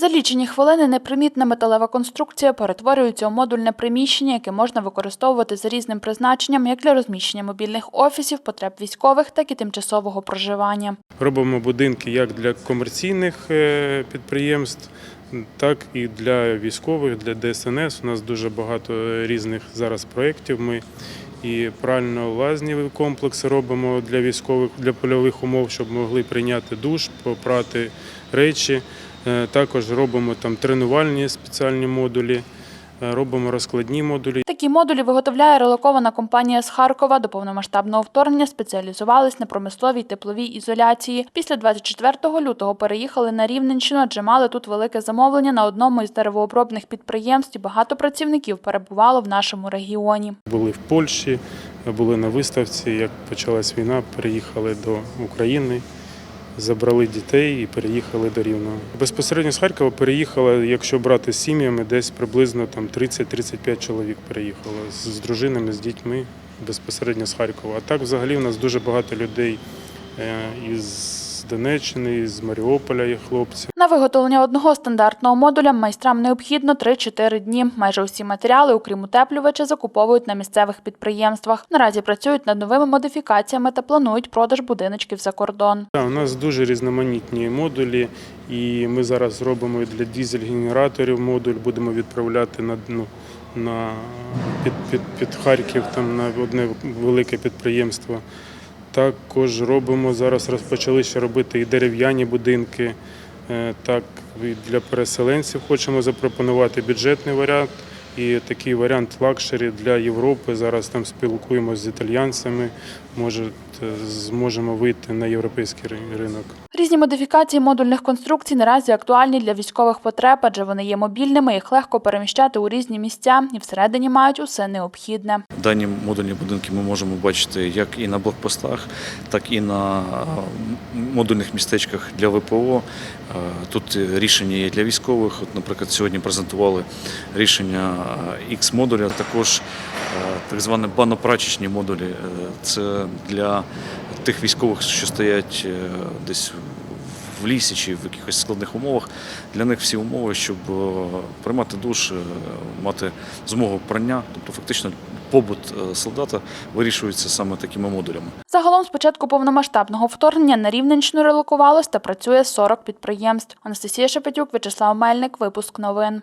За лічені хвилини непримітна металева конструкція перетворюється у модульне приміщення, яке можна використовувати за різним призначенням як для розміщення мобільних офісів, потреб військових, так і тимчасового проживання. Робимо будинки як для комерційних е, підприємств, так і для військових, для ДСНС. У нас дуже багато різних зараз проєктів. Ми і прально-лазніві комплекси робимо для військових, для польових умов, щоб могли прийняти душ, попрати речі. Е, Також робимо там тренувальні спеціальні модулі, е, робимо розкладні модулі. Такі модулі виготовляє релокована компанія з Харкова. До повномасштабного вторгнення спеціалізувались на промисловій тепловій ізоляції. Після 24 лютого переїхали на Рівненщину, адже мали тут велике замовлення на одному із деревообробних підприємств. і Багато працівників перебувало в нашому регіоні. Були в Польщі, були на виставці. Як почалась війна, переїхали до України, забрали дітей і переїхали до Рівного. Безпосередньо з Харкова переїхала, якщо брати з сім'ями, десь приблизно там 30-35 чоловік переїхало з, з дружинами, з дітьми безпосередньо з Харкова. А так взагалі у нас дуже багато людей е, із Донеччини, із Маріуполя є хлопці. На виготовлення одного стандартного модуля майстрам необхідно 3-4 дні. Майже усі матеріали, окрім утеплювача, закуповують на місцевих підприємствах. Наразі працюють над новими модифікаціями та планують продаж будиночків за кордон. У нас дуже різноманітні модулі, і ми зараз робимо для дізель-генераторів модуль, будемо відправляти на, ну, на, під, під, під Харків там, на одне велике підприємство. Також робимо, зараз розпочали ще робити і дерев'яні будинки. Е, Так, для переселенців хочемо запропонувати бюджетний варіант і такий варіант лакшері для Європи. Зараз там спілкуємося з італьянцями. може зможемо вийти на європейський ринок. Різні модифікації модульних конструкцій наразі актуальні для військових потреб, адже вони є мобільними, їх легко переміщати у різні місця і всередині мають усе необхідне. Дані модульні будинки ми можемо бачити як і на блокпостах, так і на е, модульних містечках для ВПО. Е, Тут рішення є для військових. От, наприклад, сьогодні презентували рішення X модуля, також е, так звані банопрачечні модулі. Е, Це для тих військових, що стоять е, десь в лісі чи в якихось складних умовах. Для них всі умови, щоб е, приймати душ, е, мати змогу прання, тобто фактично побут солдата вирішується саме такими модулями. Загалом з початку повномасштабного вторгнення на Рівненщину релокувалось та працює 40 підприємств. Анастасія Шепетюк, Вячеслав Мельник, випуск новин.